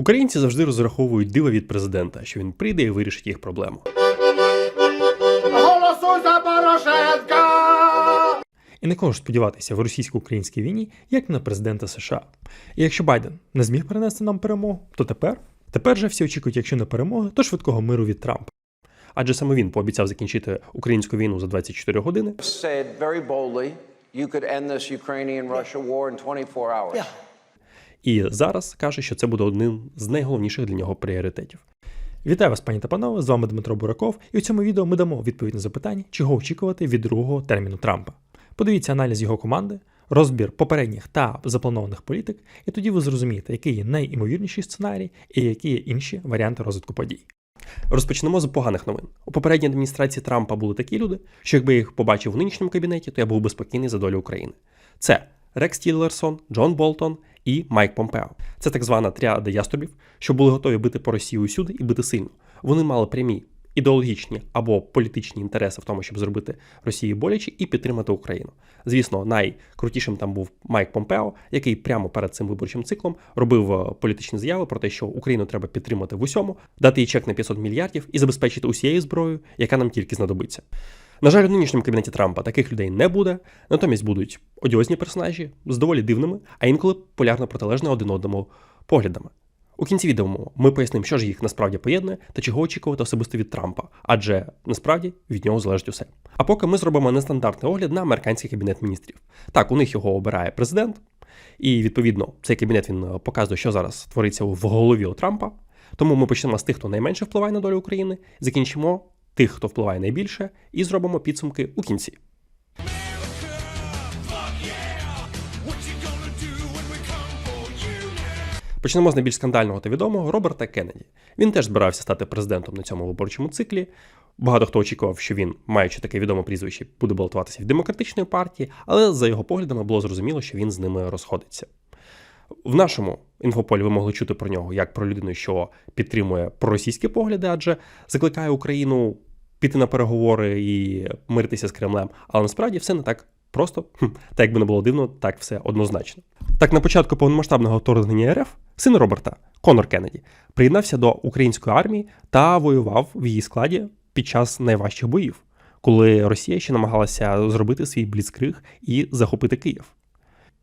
Українці завжди розраховують диво від президента, що він прийде і вирішить їх проблему. Голосуй за Порошенка! І не кого ж сподіватися в російсько-українській війні, як на президента США. І якщо Байден не зміг принести нам перемогу, то тепер, тепер же всі очікують, якщо не перемоги, то швидкого миру від Трампа. Адже саме він пообіцяв закінчити українську війну за 24 години. said very boldly you could end this Ukrainian Russia war in 24 hours. І зараз каже, що це буде одним з найголовніших для нього пріоритетів. Вітаю вас, пані та панове! З вами Дмитро Бураков, і у цьому відео ми дамо відповідь на запитання, чого очікувати від другого терміну Трампа. Подивіться аналіз його команди, розбір попередніх та запланованих політик, і тоді ви зрозумієте, який є найімовірніший сценарій і які є інші варіанти розвитку подій. Розпочнемо з поганих новин. У попередній адміністрації Трампа були такі люди, що якби я їх побачив в нинішньому кабінеті, то я був би спокійний за долю України. Це Рекс Тіллерсон, Джон Болтон і Майк Помпео. Це так звана тріада яструбів, що були готові бити по Росії усюди і бити сильно. Вони мали прямі ідеологічні або політичні інтереси в тому, щоб зробити Росії боляче і підтримати Україну. Звісно, найкрутішим там був Майк Помпео, який прямо перед цим виборчим циклом робив е, політичні заяви про те, що Україну треба підтримати в усьому, дати їй чек на 500 мільярдів і забезпечити усією зброєю, яка нам тільки знадобиться. На жаль, у нинішньому кабінеті Трампа таких людей не буде, натомість будуть одіозні персонажі з доволі дивними, а інколи полярно протилежні один одному поглядами. У кінці відео ми пояснимо, що ж їх насправді поєднує та чого очікувати особисто від Трампа, адже насправді від нього залежить усе. А поки ми зробимо нестандартний огляд на американський кабінет міністрів. Так, у них його обирає президент, і відповідно цей кабінет він е, показує, що зараз твориться в голові у Трампа. Тому ми почнемо з тих, хто найменше впливає на долю України, закінчимо тих, хто впливає найбільше, і зробимо підсумки у кінці. Почнемо з найбільш скандального та відомого Роберта Кеннеді. Він теж збирався стати президентом на цьому виборчому циклі. Багато хто очікував, що він, маючи таке відоме прізвище, буде балотуватися в демократичної партії, але за його поглядами було зрозуміло, що він з ними розходиться. В нашому інфополі ви могли чути про нього як про людину, що підтримує проросійські погляди, адже закликає Україну піти на переговори і миритися з Кремлем. Але насправді все не так просто, Хм, та якби не було дивно, так все однозначно. Так, на початку повномасштабного вторгнення РФ син Роберта Конор Кеннеді приєднався до української армії та воював в її складі під час найважчих боїв, коли Росія ще намагалася зробити свій бліцкриг і захопити Київ.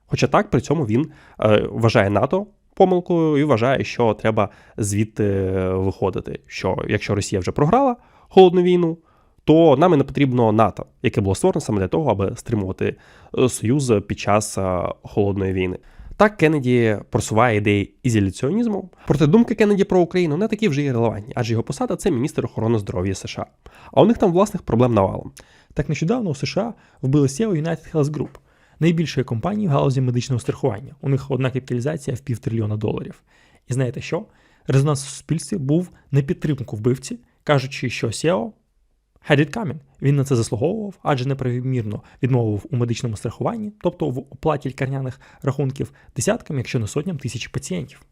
Хоча так, при цьому він е, вважає НАТО помилкою і вважає, що треба звідти е, виходити. Що якщо Росія вже програла холодну війну, то нам і не потрібно НАТО, яке було створено саме для того, аби стримувати е, союз під час е, холодної війни. Так Кеннеді просуває ідеї ізоляціонізму. Проте думки Кеннеді про Україну не такі вже й релевантні, адже його посада це міністр охорони здоров'я США. А у них там власних проблем навалом. Так нещодавно у США вбили SEO United Health Group, найбільшої компанії в галузі медичного страхування. У них одна капіталізація в півтрильйона доларів. І знаєте що? Резонанс в суспільстві був на підтримку вбивці, кажучи, що SEO had it coming. Він на це заслуговував, адже неправомірно відмовив у медичному страхуванні, тобто в оплаті лікарняних рахунків десяткам, якщо не сотням тисяч пацієнтів.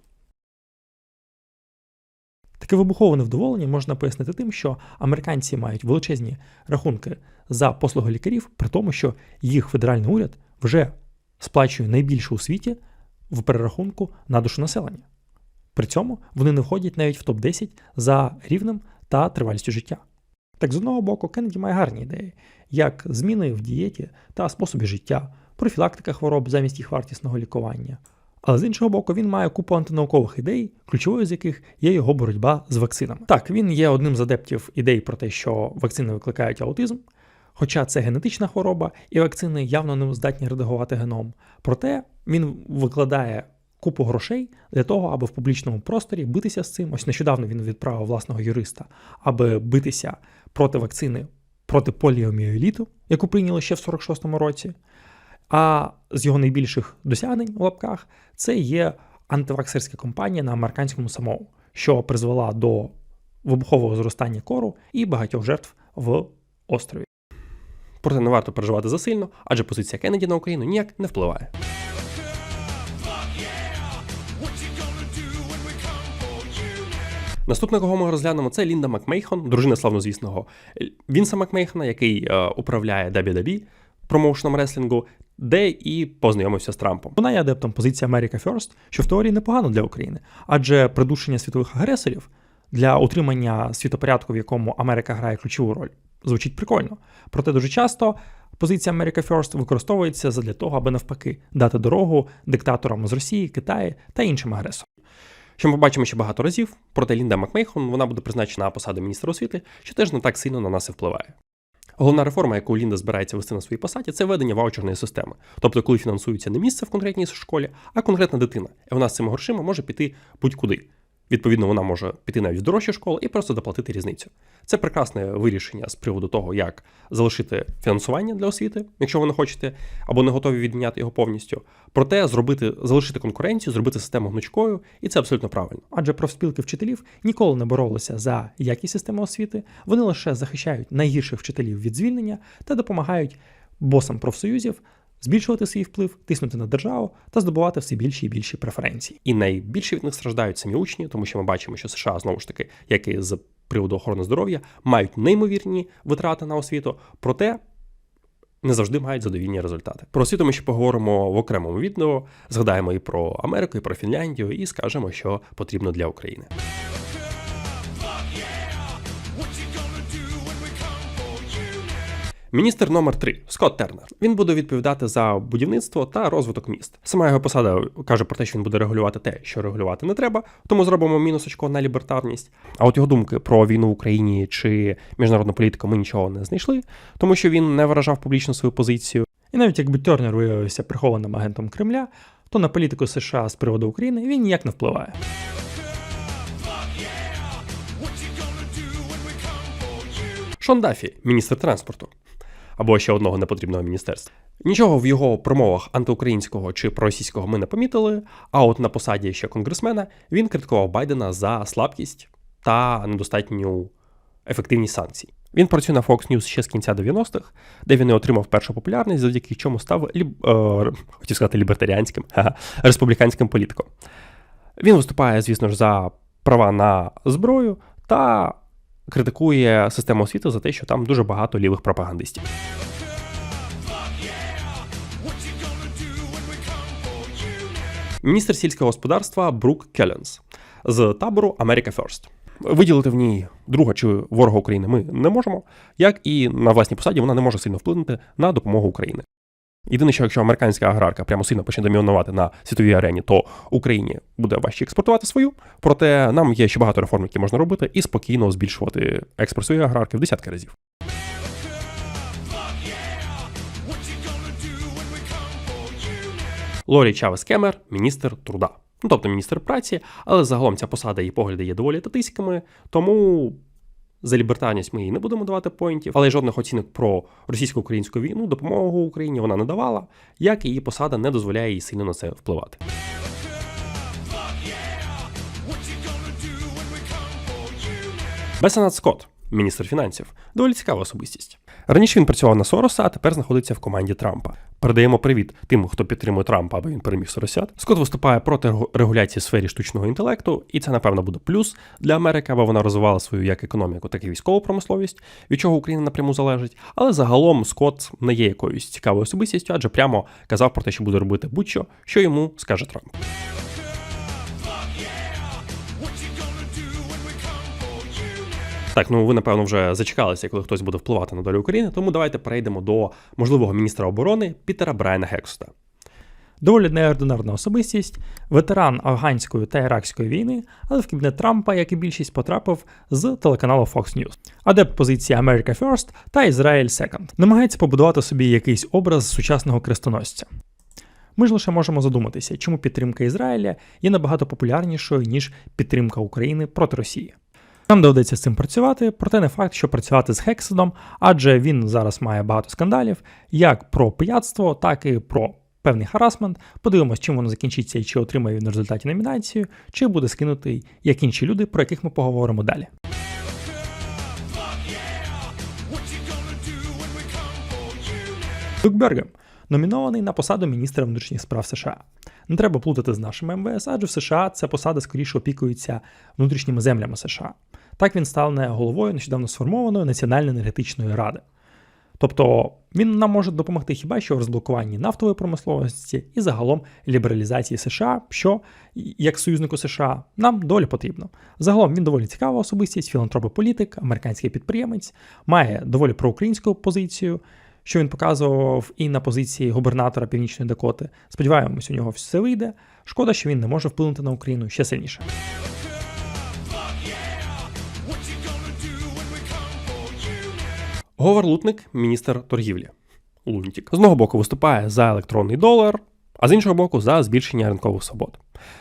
Таке вибухове невдоволення можна пояснити тим, що американці мають величезні рахунки за послуги лікарів, при тому, що їх федеральний уряд вже сплачує найбільше у світі в перерахунку на душу населення. При цьому вони не входять навіть в топ-10 за рівнем та тривалістю життя. Так, з одного боку, Кеннеді має гарні ідеї, як зміни в дієті та способі життя, профілактика хвороб замість їх вартісного лікування. Але з іншого боку, він має купу антинаукових ідей, ключовою з яких є його боротьба з вакцинами. Так, він є одним з адептів ідей про те, що вакцини викликають аутизм, хоча це генетична хвороба, і вакцини явно не здатні редагувати геном. Проте він викладає купу грошей для того, аби в публічному просторі битися з цим. Ось нещодавно він відправив власного юриста, аби битися проти вакцини проти поліоміеліту, яку прийняли ще в 46-му році. А з його найбільших досягнень у лапках це є антиваксерська кампанія на американському самому, що призвела до вибухового зростання кору і багатьох жертв в острові. Проте не варто переживати засильно, адже позиція Кеннеді на Україну ніяк не впливає. Наступного, кого ми розглянемо, це Лінда Макмейхон, дружина славнозвісного Вінса Макмейхона, який е, управляє WWE. промоушеном реслінгу, де і познайомився з Трампом. Вона є адептом позиції America First, що в теорії непогано для України, адже придушення світових агресорів для утримання світопорядку, в якому Америка грає ключову роль, звучить прикольно. Проте дуже часто позиція America First використовується задля того, аби навпаки дати дорогу диктаторам з Росії, Китаю та іншим агресорам. Що ми побачимо ще багато разів, проте Лінда Макмейхон вона буде призначена на посаду міністра освіти, що теж не так сильно на нас і впливає. Головна реформа, яку Лінда збирається вести на своїй посаді, це введення ваучерної системи. Тобто, коли фінансується не місце в конкретній школі, а конкретна дитина. І вона з цими грошима може піти будь-куди. Відповідно, вона може піти навіть в дорожчу школу і просто доплатити різницю. Це прекрасне вирішення з приводу того, як залишити фінансування для освіти, якщо ви не хочете, або не готові відміняти його повністю. Проте зробити, залишити конкуренцію, зробити систему гнучкою, і це абсолютно правильно. Адже профспілки вчителів ніколи не боролися за якість системи освіти, вони лише захищають найгірших вчителів від звільнення та допомагають босам профсоюзів збільшувати свій вплив, тиснути на державу та здобувати все більші і більші преференції. І найбільше від них страждають самі учні, тому що ми бачимо, що США знову ж таки, як і з приводу охорони здоров'я, мають неймовірні витрати на освіту, проте не завжди мають задовільні результати. Про освіту ми ще поговоримо в окремому відео. Згадаємо і про Америку, і про Фінляндію, і скажемо, що потрібно для України. Міністр номер 3 Скотт Тернер. Він буде відповідати за будівництво та розвиток міст. Сама його посада каже про те, що він буде регулювати те, що регулювати не треба, тому зробимо мінус очко на лібертарність. А от його думки про війну в Україні чи міжнародну політику ми нічого не знайшли, тому що він не виражав публічно свою позицію. І навіть якби Тернер виявився прихованим агентом Кремля, то на політику США з приводу України він ніяк не впливає. Шон Дафі, міністр транспорту. Або ще одного непотрібного міністерства. Нічого в його промовах антиукраїнського чи проросійського ми не помітили. А от на посаді ще конгресмена він критикував Байдена за слабкість та недостатню ефективність санкцій. Він працює на Fox News ще з кінця 90-х, де він і отримав першу популярність, завдяки чому став ліб... е, хотів сказати лібертаріанським, республіканським політиком. Він виступає, звісно ж, за права на зброю та критикує систему освіти за те, що там дуже багато лівих пропагандистів. Міністр сільського господарства Брук Келленс з табору America First. Виділити в ній друга чи ворога України ми не можемо, як і на власній посаді вона не може сильно вплинути на допомогу України. Єдине, що якщо американська аграрка прямо сильно почне домінувати на світовій арені, то Україні буде важче експортувати свою. Проте нам є ще багато реформ, які можна робити, і спокійно збільшувати експорт своєї аграрки в десятки разів. Лорі Чавес Кемер, міністр труда. Ну, тобто міністр праці, але загалом ця посада і погляди є доволі татиськими, тому за лібертарність ми їй не будемо давати поінтів, але й жодних оцінок про російсько-українську війну, допомогу Україні вона не давала, як її посада не дозволяє їй сильно на це впливати. Бесенат Скотт, міністр фінансів, доволі цікава особистість. Раніше він працював на Сороса, а тепер знаходиться в команді Трампа. Передаємо привіт тим, хто підтримує Трампа, аби він переміг Соросят. Скотт виступає проти регуляції в сфері штучного інтелекту, і це, напевно, буде плюс для Америки, аби вона розвивала свою як економіку, так і військову промисловість, від чого Україна напряму залежить. Але загалом Скотт не є якоюсь цікавою особистістю, адже прямо казав про те, що буде робити будь-що, що йому скаже Трамп. Так, ну ви напевно вже зачекалися, коли хтось буде впливати на долю України. Тому давайте перейдемо до можливого міністра оборони Пітера Брайана Гексута. Доволі неординарна особистість, ветеран афганської та іракської війни, але в кабінет Трампа, як і більшість, потрапив з телеканалу Fox News. Адепт позиції America First та Israel Second. Намагається побудувати собі якийсь образ сучасного крестоносця. Ми ж лише можемо задуматися, чому підтримка Ізраїля є набагато популярнішою, ніж підтримка України проти Росії. Нам доведеться з цим працювати, проте не факт, що працювати з Хексидом, адже він зараз має багато скандалів, як про пияцтво, так і про певний харасмент. Подивимось, чим воно закінчиться і чи отримає він в результаті номінацію, чи буде скинутий як інші люди, про яких ми поговоримо далі. Люк Бергем номінований на посаду міністра внутрішніх справ США. Не треба плутати з нашими МВС, адже в США ця посада скоріше опікується внутрішніми землями США. Так він стане головою нещодавно сформованої Національної енергетичної ради. Тобто він нам може допомогти хіба що в розблокуванні нафтової промисловості і загалом лібералізації США, що як союзнику США нам доволі потрібно. Загалом він доволі цікава особистість, філантроп і політик, американський підприємець, має доволі проукраїнську позицію, що він показував і на позиції губернатора Північної Дакоти. Сподіваємось, у нього все вийде. Шкода, що він не може вплинути на Україну ще сильніше. Говар Лутник, міністр торгівлі. Лунтік. З одного боку виступає за електронний долар, а з іншого боку за збільшення ринкових свобод.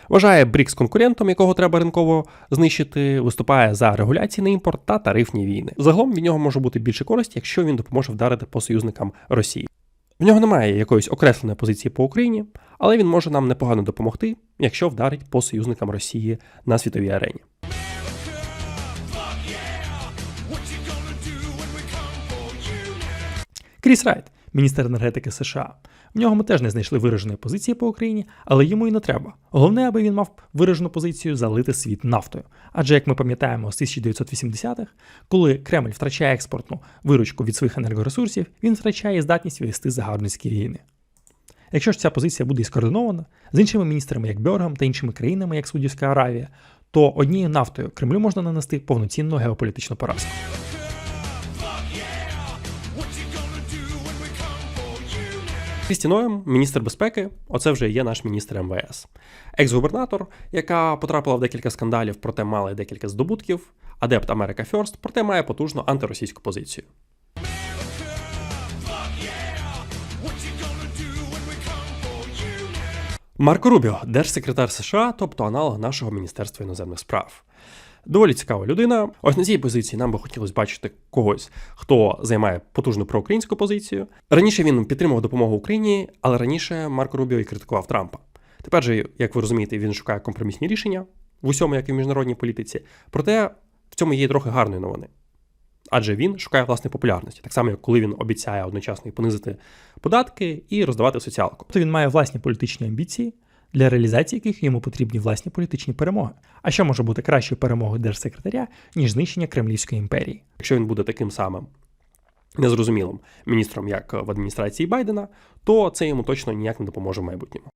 Вважає БРІКС конкурентом, якого треба ринково знищити, виступає за регуляції на імпорт та тарифні війни. Загалом від нього може бути більше користі, якщо він допоможе вдарити по союзникам Росії. В нього немає якоїсь окресленої позиції по Україні, але він може нам непогано допомогти, якщо вдарить по союзникам Росії на світовій арені. Кріс Райт, міністр енергетики США. В нього ми теж не знайшли вираженої позиції по Україні, але йому і не треба. Головне, аби він мав виражену позицію залити світ нафтою. Адже, як ми пам'ятаємо, з 1980-х, коли Кремль втрачає експортну виручку від своїх енергоресурсів, він втрачає здатність вести загарбницькі війни. Якщо ж ця позиція буде і скоординована з іншими міністрами, як Бьоргом та іншими країнами, як Саудівська Аравія, то однією нафтою Кремлю можна нанести повноцінну геополітичну поразку. Крісті Ноєм, міністр безпеки, оце вже є наш міністр МВС. Екс-губернатор, яка потрапила в декілька скандалів, проте мала декілька здобутків, адепт America First, проте має потужну антиросійську позицію. Марко Рубіо, держсекретар США, тобто аналог нашого Міністерства іноземних справ. Доволі цікава людина. Ось на цій позиції нам би хотілося бачити когось, хто займає потужну проукраїнську позицію. Раніше він підтримував допомогу Україні, але раніше Марко Рубіо і критикував Трампа. Тепер же, як ви розумієте, він шукає компромісні рішення в усьому, як і в міжнародній політиці. Проте в цьому є трохи гарної новини. Адже він шукає власне популярності, так само, як коли він обіцяє одночасно і понизити податки і роздавати соціалку. Тобто він має власні політичні амбіції, для реалізації яких йому потрібні власні політичні перемоги. А що може бути кращою перемогою держсекретаря, ніж знищення Кремлівської імперії? Якщо він буде таким самим незрозумілим міністром, як в адміністрації Байдена, то це йому точно ніяк не допоможе в майбутньому.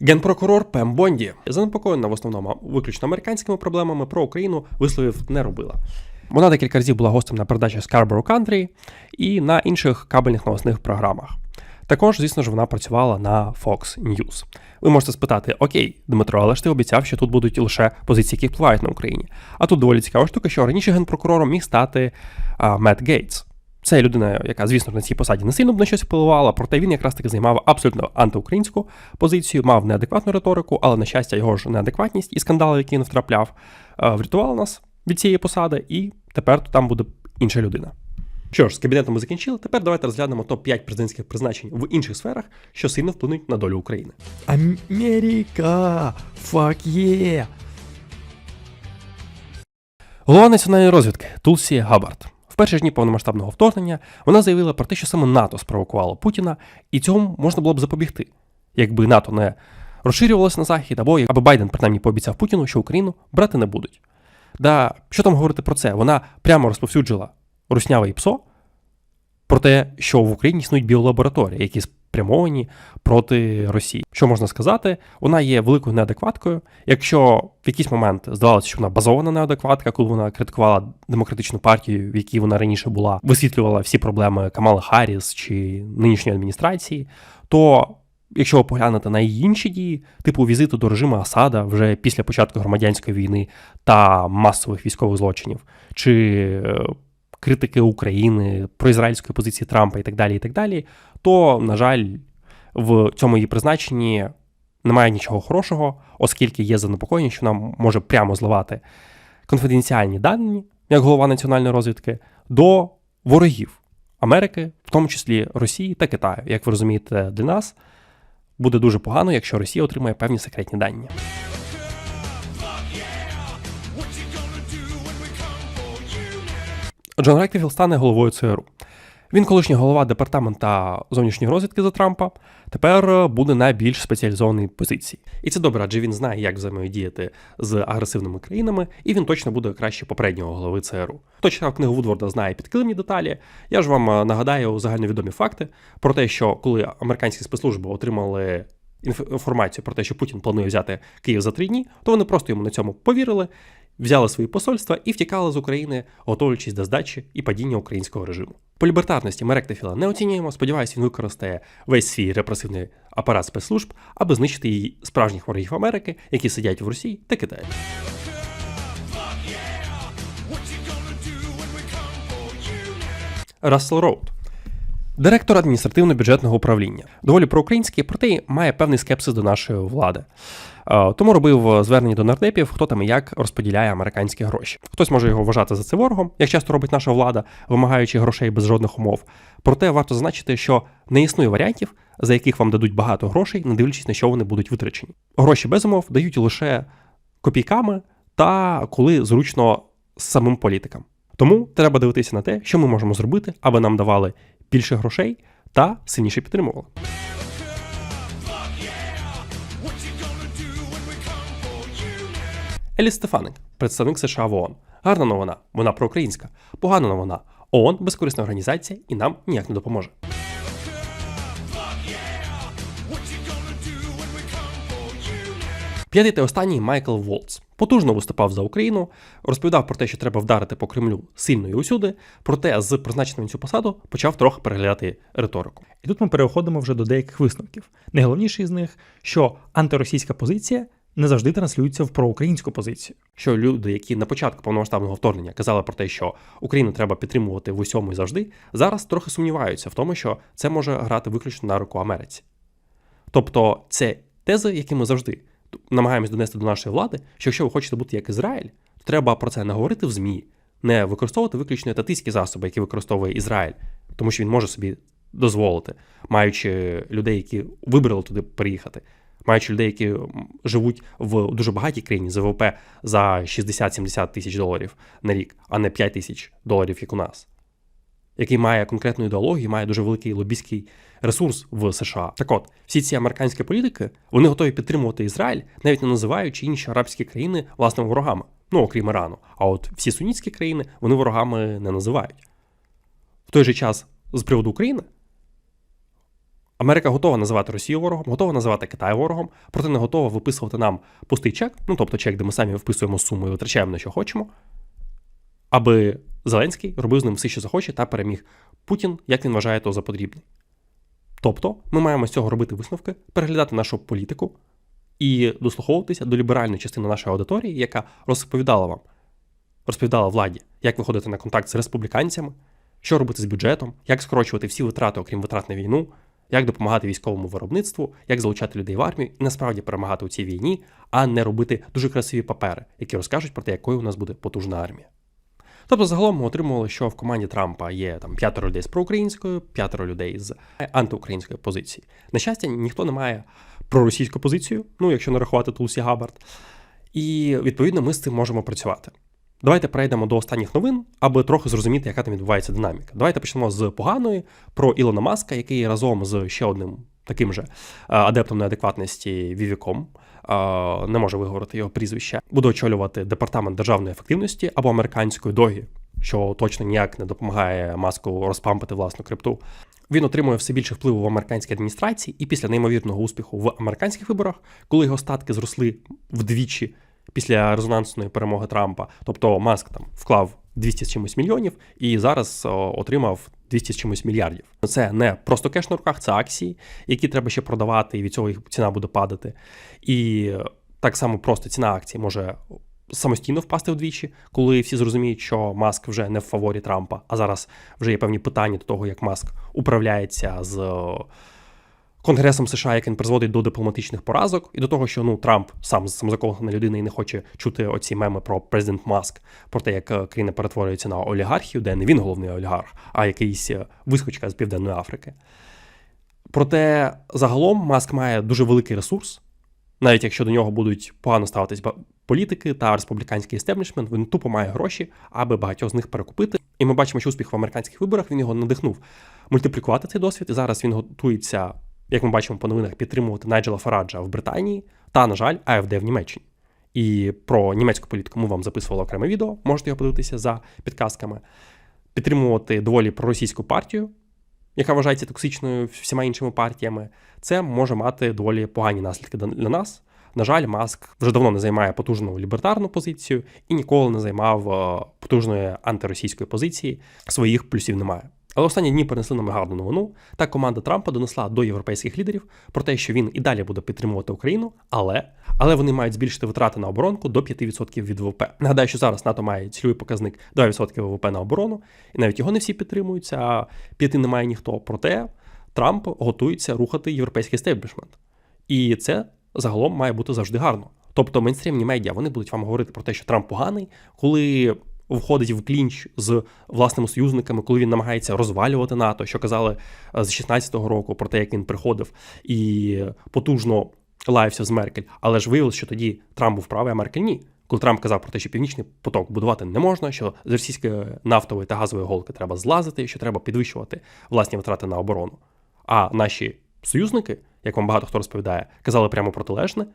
Генпрокурор Пем Бонді, занепокоєна в основному виключно американськими проблемами про Україну, висловів не робила. Вона декілька разів була гостем на передачі Scarborough Country і на інших кабельних новосних програмах. Також, звісно ж, вона працювала на Fox News. Ви можете спитати: Окей, Дмитро, але ж ти обіцяв, що тут будуть лише позиції, які впливають на Україні. А тут доволі цікава штука, що раніше генпрокурором міг стати а, Мет Гейтс. Це людина, яка, звісно, на цій посаді не сильно б на щось впливала, проте він якраз таки займав абсолютно антиукраїнську позицію, мав неадекватну риторику, але, на щастя, його ж неадекватність і скандали, які він втрапляв, врятували нас від цієї посади, і тепер там буде інша людина. Що ж, з кабінетом ми закінчили. Тепер давайте розглянемо топ-5 президентських призначень в інших сферах, що сильно вплинуть на долю України. Америка! Fuck yeah! Голова національної розвідки Тулсі Габард. В перші ж дні повномасштабного вторгнення вона заявила про те, що саме НАТО спровокувало Путіна, і цьому можна було б запобігти, якби НАТО не розширювалося на захід, або аби Байден принаймні пообіцяв Путіну, що Україну брати не будуть. Да, що там говорити про це? Вона прямо розповсюджила русняве і ПСО про те, що в Україні існують біолабораторії, які спрямовані проти Росії. Що можна сказати? Вона є великою неадекваткою. Якщо в якийсь момент здавалося, що вона базована неадекватка, коли вона критикувала демократичну партію, в якій вона раніше була, висвітлювала всі проблеми Камали Харріс чи нинішньої адміністрації, то Якщо ви поглянете на її інші дії, типу візиту до режиму Асада вже після початку громадянської війни та масових військових злочинів, чи е, критики України, про ізраїльської позиції Трампа і так далі, і так далі, то, на жаль, в цьому її призначенні немає нічого хорошого, оскільки є занепокоєння, що нам може прямо зливати конфіденціальні дані, як голова національної розвідки, до ворогів Америки, в тому числі Росії та Китаю. Як ви розумієте, для нас буде дуже погано, якщо Росія отримає певні секретні дані. Джон Ректіфіл стане головою ЦРУ. Він колишній голова департамента зовнішньої розвідки за Трампа. Тепер е, буде на більш спеціалізованій позиції. І це добре, адже він знає, як взаємодіяти з агресивними країнами, і він точно буде краще попереднього голови ЦРУ. Хто читав книгу Вудворда, знає підкилимні деталі. Я ж вам е, нагадаю загальновідомі факти про те, що коли американські спецслужби отримали інф- інформацію про те, що Путін планує взяти Київ за три дні, то вони просто йому на цьому повірили, взяли свої посольства і втікали з України, готуючись до здачі і падіння українського режиму. По лібертарності ми Ректофіла не оцінюємо. Сподіваюся, він використає весь свій репресивний апарат спецслужб, аби знищити її справжніх ворогів Америки, які сидять в Росії та Китаї. Рассел Роуд. Директор адміністративно-бюджетного управління. Доволі проукраїнський, проте має певний скепсис до нашої влади. Е, Тому робив звернення до нардепів, хто там і як розподіляє американські гроші. Хтось може його вважати за це ворогом, як часто робить наша влада, вимагаючи грошей без жодних умов. Проте варто зазначити, що не існує варіантів, за яких вам дадуть багато грошей, не дивлячись на що вони будуть витрачені. Гроші без умов дають лише копійками та коли зручно самим політикам. Тому треба дивитися на те, що ми можемо зробити, аби нам давали більше грошей та сильніше підтримували. Елі Стефаник, представник США в ООН. Гарна новина, вона проукраїнська. Погана новина. ООН безкорисна організація і нам ніяк не допоможе. П'ятий та останній Майкл Волц потужно виступав за Україну, розповідав про те, що треба вдарити по Кремлю сильно і усюди, проте з призначенням цю посаду почав трохи переглядати риторику. І тут ми переходимо вже до деяких висновків. Найголовніший з них, що антиросійська позиція не завжди транслюється в проукраїнську позицію. Що люди, які на початку повномасштабного вторгнення казали про те, що Україну треба підтримувати в усьому і завжди, зараз трохи сумніваються в тому, що це може грати виключно на руку Америці. Тобто, це тези, які ми завжди намагаємось донести до нашої влади, що якщо ви хочете бути як Ізраїль, то треба про це не говорити в ЗМІ, не використовувати виключно татистські засоби, які використовує Ізраїль, тому що він може собі дозволити, маючи людей, які вибрали туди приїхати, маючи людей, які живуть в дуже багатій країні з ВВП за 60-70 тисяч доларів на рік, а не 5 тисяч доларів, як у нас. Який має конкретну ідеологію, має дуже великий лобійський ресурс в США. Так от, всі ці американські політики вони готові підтримувати Ізраїль, навіть не називаючи інші арабські країни власними ворогами, ну окрім Ірану. А от всі сунітські країни вони ворогами не називають. В той же час, з приводу України, Америка готова називати Росію ворогом, готова називати Китай ворогом, проте не готова виписувати нам пустий чек, ну тобто чек, де ми самі вписуємо суму і витрачаємо на що хочемо, аби Зеленський робив з ним все, що захоче, та переміг Путін, як він вважає то за потрібне. Тобто, ми маємо з цього робити висновки, переглядати нашу політику і дослуховуватися до ліберальної частини нашої аудиторії, яка розповідала вам, розповідала владі, як виходити на контакт з республіканцями, що робити з бюджетом, як скорочувати всі витрати, окрім витрат на війну, як допомагати військовому виробництву, як залучати людей в армію і насправді перемагати у цій війні, а не робити дуже красиві папери, які розкажуть про те, якою у нас буде потужна армія. Тобто, загалом ми отримували, що в команді Трампа є там п'ятеро людей з проукраїнською, п'ятеро людей з антиукраїнської позиції. На щастя, ніхто не має проросійську позицію, ну якщо не рахувати Тулсі Габард. І відповідно ми з цим можемо працювати. Давайте перейдемо до останніх новин, аби трохи зрозуміти, яка там відбувається динаміка. Давайте почнемо з поганої про Ілона Маска, який разом з ще одним таким же адептом неадекватності Вівіком, не можу виговорити його прізвище, буде очолювати департамент державної ефективності або американської догі, що точно ніяк не допомагає маску розпампити власну крипту. Він отримує все більше впливу в американській адміністрації, і після неймовірного успіху в американських виборах, коли його статки зросли вдвічі після резонансної перемоги Трампа, тобто Маск там вклав 200 з чимось мільйонів і зараз отримав 200 з чимось мільярдів. Це не просто кеш на руках, це акції, які треба ще продавати, і від цього їх ціна буде падати. І так само просто ціна акцій може самостійно впасти вдвічі, коли всі зрозуміють, що Маск вже не в фаворі Трампа, а зараз вже є певні питання до того, як Маск управляється з Конгресом США, як він призводить до дипломатичних поразок, і до того, що ну Трамп сам самозакохана людина і не хоче чути оці меми про президент Маск, про те, як е, країна перетворюється на олігархію, де не він головний олігарх, а якийсь е, вискочка з Південної Африки. Проте загалом Маск має дуже великий ресурс, навіть якщо до нього будуть погано ставитись політики та республіканський істеблішмент, він тупо має гроші, аби багатьох з них перекупити. І ми бачимо, що успіх в американських виборах він його надихнув мультиплікувати цей досвід. І зараз він готується, як ми бачимо по новинах, підтримувати Найджела Фараджа в Британії та, на жаль, АФД в Німеччині. І про німецьку політику ми вам записували окреме відео, можете його подивитися за підказками. Підтримувати доволі проросійську партію, яка вважається токсичною всіма іншими партіями, це може мати доволі погані наслідки для нас. На жаль, Маск вже давно не займає потужну лібертарну позицію і ніколи не займав е, потужної антиросійської позиції. Своїх плюсів немає. Але останні дні принесли нам гарну новину. Та команда Трампа донесла до європейських лідерів про те, що він і далі буде підтримувати Україну, але але вони мають збільшити витрати на оборонку до 5% від ВВП. Нагадаю, що зараз НАТО має цільовий показник 2% ВВП на оборону, і навіть його не всі підтримуються. А п'яти немає ніхто. Проте Трамп готується рухати європейський стейблішмент. І це загалом має бути завжди гарно. Тобто мейнстрімні медіа вони будуть вам говорити про те, що Трамп поганий, коли входить в клінч з власними союзниками, коли він намагається розвалювати НАТО, що казали е, з 16-го року про те, як він приходив і потужно лаявся з Меркель. Але ж виявилось, що тоді Трамп був правий, а Меркель ні. Коли Трамп казав про те, що північний поток будувати не можна, що з російської нафтової та газової голки треба злазити, що треба підвищувати власні витрати на оборону. А наші союзники, як вам багато хто розповідає, казали прямо протилежне,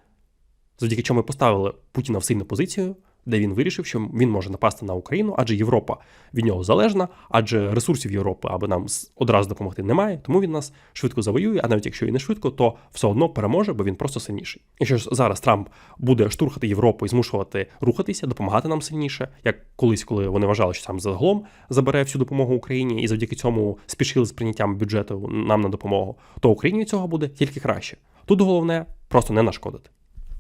завдяки чому поставили Путіна в сильну позицію, де він вирішив, що він може напасти на Україну, адже Європа від нього залежна, адже ресурсів Європи, аби нам одразу допомогти, немає. Тому він нас швидко завоює. А навіть якщо і не швидко, то все одно переможе, бо він просто сильніший. Якщо ж зараз Трамп буде штурхати Європу і змушувати рухатися, допомагати нам сильніше, як колись, коли вони вважали, що сам загалом забере всю допомогу Україні, і завдяки цьому спішили з прийняттям бюджету нам на допомогу, то Україні цього буде тільки краще. Тут головне просто не нашкодити.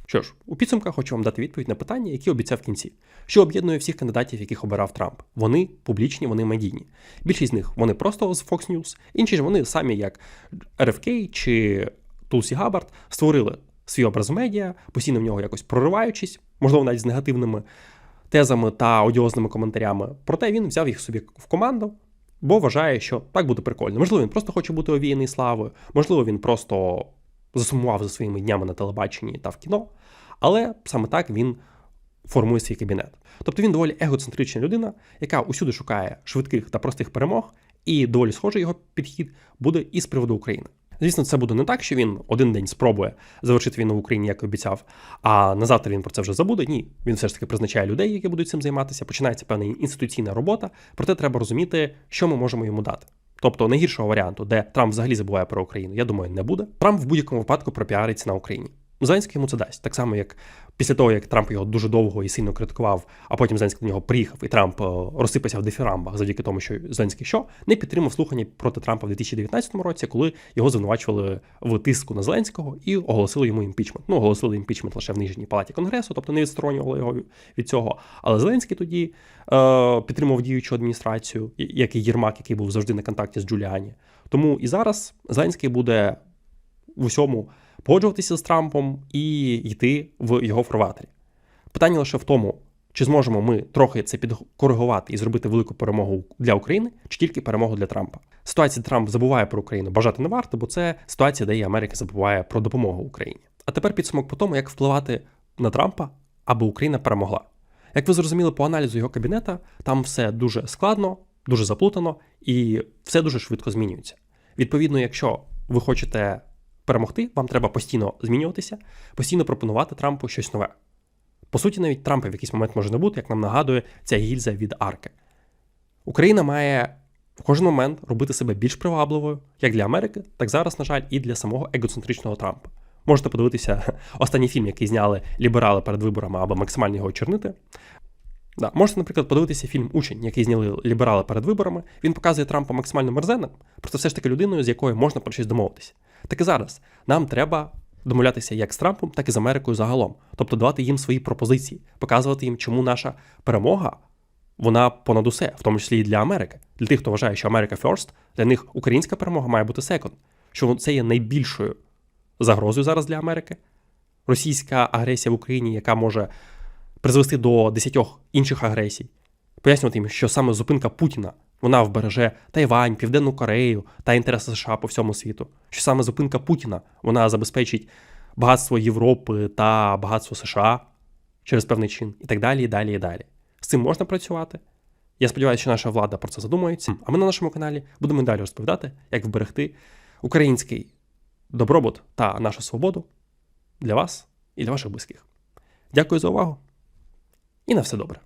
Що ж, у підсумках хочу вам дати відповідь на питання, які обіцяв в кінці. Що об'єднує всіх кандидатів, яких обирав Трамп? Вони публічні, вони медійні. Більшість з них вони просто з Fox News, інші ж вони самі, як RFK чи Тулсі Габбард, створили свій образ медіа, постійно в нього якось прориваючись, можливо, навіть з негативними тезами та одіозними коментарями. Проте він взяв їх собі в команду, бо вважає, що так буде прикольно. Можливо, він просто хоче бути овіяний славою, можливо, він просто засумував за своїми днями на телебаченні та в кіно, але саме так він формує свій кабінет. Тобто він доволі егоцентрична людина, яка усюди шукає швидких та простих перемог, і доволі схожий його підхід буде і з приводу України. Звісно, це буде не так, що він один день спробує завершити війну в Україні, як обіцяв, а на завтра він про це вже забуде. Ні, він все ж таки призначає людей, які будуть цим займатися. Починається певна інституційна робота. Проте треба розуміти, що ми можемо йому дати. Тобто найгіршого варіанту, де Трамп взагалі забуває про Україну, я думаю, не буде. Трамп в будь-якому випадку пропіариться на Україні. Зеленський йому це дасть. Так само, як після того, як Трамп його дуже довго і сильно критикував, а потім Зеленський до нього приїхав, і Трамп е, розсипався в дифірамбах завдяки тому, що Зеленський що не підтримав слухання проти Трампа в 2019 році, коли його звинувачували в тиску на Зеленського і оголосили йому імпічмент. Ну, оголосили імпічмент лише в нижній палаті конгресу, тобто не відсторонювали його від цього. Але Зеленський тоді е, підтримав діючу адміністрацію, як і Єрмак, який був завжди на контакті з Джуліані. Тому і зараз Зеленський буде в усьому погоджуватися з Трампом і йти в його фарватері. Питання лише в тому, чи зможемо ми трохи це підкоригувати і зробити велику перемогу для України, чи тільки перемогу для Трампа. Ситуація, де Трамп забуває про Україну, бажати не варто, бо це ситуація, де і Америка забуває про допомогу Україні. А тепер підсумок по тому, як впливати на Трампа, аби Україна перемогла. Як ви зрозуміли по аналізу його кабінета, там все дуже складно, дуже заплутано і все дуже швидко змінюється. Відповідно, якщо ви хочете перемогти, вам треба постійно змінюватися, постійно пропонувати Трампу щось нове. По суті, навіть Трампа в якийсь момент може не бути, як нам нагадує ця гільза від арки. Україна має в кожен момент робити себе більш привабливою, як для Америки, так зараз, на жаль, і для самого егоцентричного Трампа. Можете подивитися останній фільм, який зняли ліберали перед виборами, аби максимально його очернити. Да. Можете, наприклад, подивитися фільм Учень, який зняли ліберали перед виборами. Він показує Трампа максимально мерзенним, просто все ж таки людиною, з якою можна про щось домовитися. Так і зараз нам треба домовлятися як з Трампом, так і з Америкою загалом. Тобто давати їм свої пропозиції, показувати їм, чому наша перемога вона понад усе, в тому числі і для Америки. Для тих, хто вважає, що Америка first, для них українська перемога має бути second. Що це є найбільшою загрозою зараз для Америки. Російська агресія в Україні, яка може призвести до десятьох інших агресій, пояснювати їм, що саме зупинка Путіна вона вбереже Тайвань, Південну Корею та інтереси США по всьому світу. Що саме зупинка Путіна вона забезпечить багатство Європи та багатство США через певний чин, і так далі, і далі, і далі. З цим можна працювати. Я сподіваюся, що наша влада про це задумується. А ми на нашому каналі будемо далі розповідати, як вберегти український добробут та нашу свободу для вас і для ваших близьких. Дякую за увагу і на все добре.